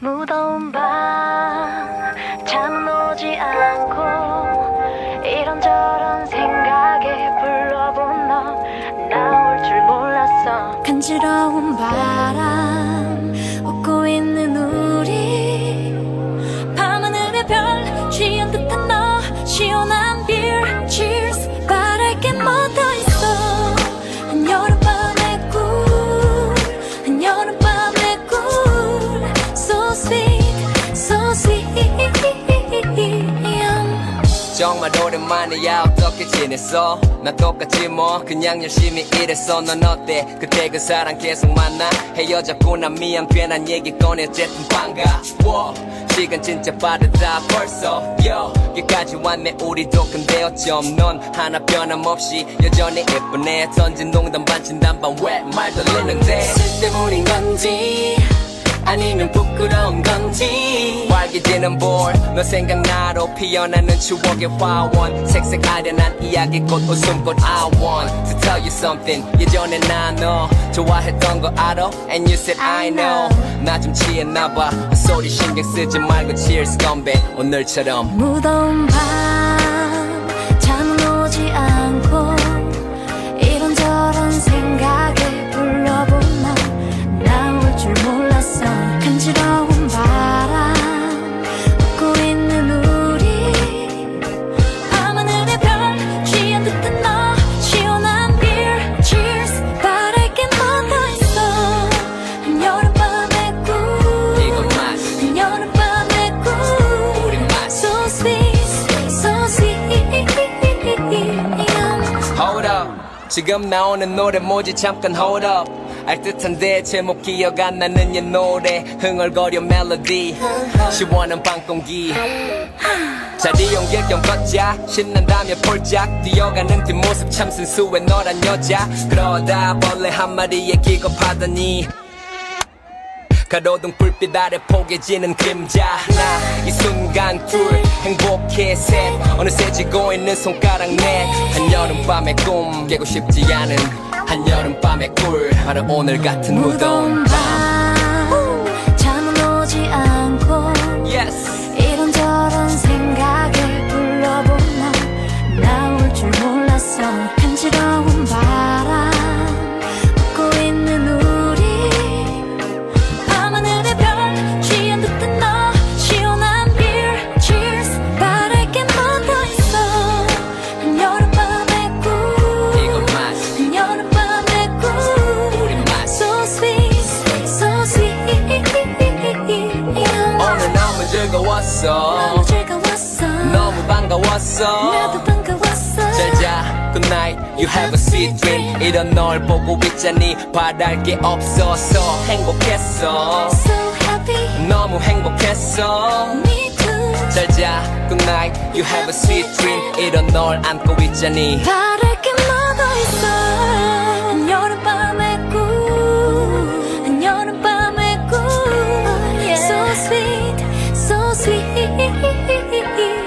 무더운 밤 잠은 오지 않고 이런저런 생각에 불러본 너. 나올 줄 몰랐어. 간지러운 바 정말 오랜만이야 어떻게 지냈어? 나 똑같지 뭐. 그냥 열심히 일했어. 넌 어때? 그때 그 사람 계속 만나? 헤어졌고 난 미안. 괜한 얘기 꺼내. 어쨌든 반가워. 시간 진짜 빠르다. 벌써. 여기까지 왔네. 우리도 근데 어쩜 넌 하나 변함없이 여전히 예쁘네. 던진 농담 반 진담반 왜말 돌리는데? 쓸데물인 건지 아니면 부끄러운 건지 활기지는 볼너 생각나로 피어나는 추억의 화원. 색색 아련한 이야기꽃 웃음꽃 I want. To tell you something 예전에 나너 좋아했던 거 알아? And you said I know. 나 좀 취했나봐. 그 소리 신경 쓰지 말고 cheers 건배. 오늘처럼. 무더운 밤 Hold up. 지금 나오는 노래 뭐지? 잠깐 hold up. 알 듯한데 제목 기억 안 나는 옛 노래. 흥얼거려 멜로디. 시원한 밤 공기. 자리 옮길 겸 걷자. 신난다며 폴짝. 뛰어가는 뒷모습 참 순수해. 너란 여자. 그러다 벌레 한 마리에 기겁하더니 가로등 불빛 아래 포개지는 그림자. 하나 이 순간 둘 행복해 셋 어느새 지고 있는 손가락 넷 한여름밤의 꿈 깨고 싶지 않은 한여름밤의 꿀. 바로 오늘 같은 무더운 즐거웠어 너무 즐거웠어. 너무 반가웠어 나도 반가웠어. 잘자 Good night You have a sweet dream 이런 널 보고 있자니 바랄 게 없어서 행복했어 So happy, 너무 행복했어 me too. 잘자 Good night You have a sweet dream 이런 널 안고 있자니 바랄 게뭐더 있어. 한여름밤의 꿀. So sweet, so sweet. Yeah.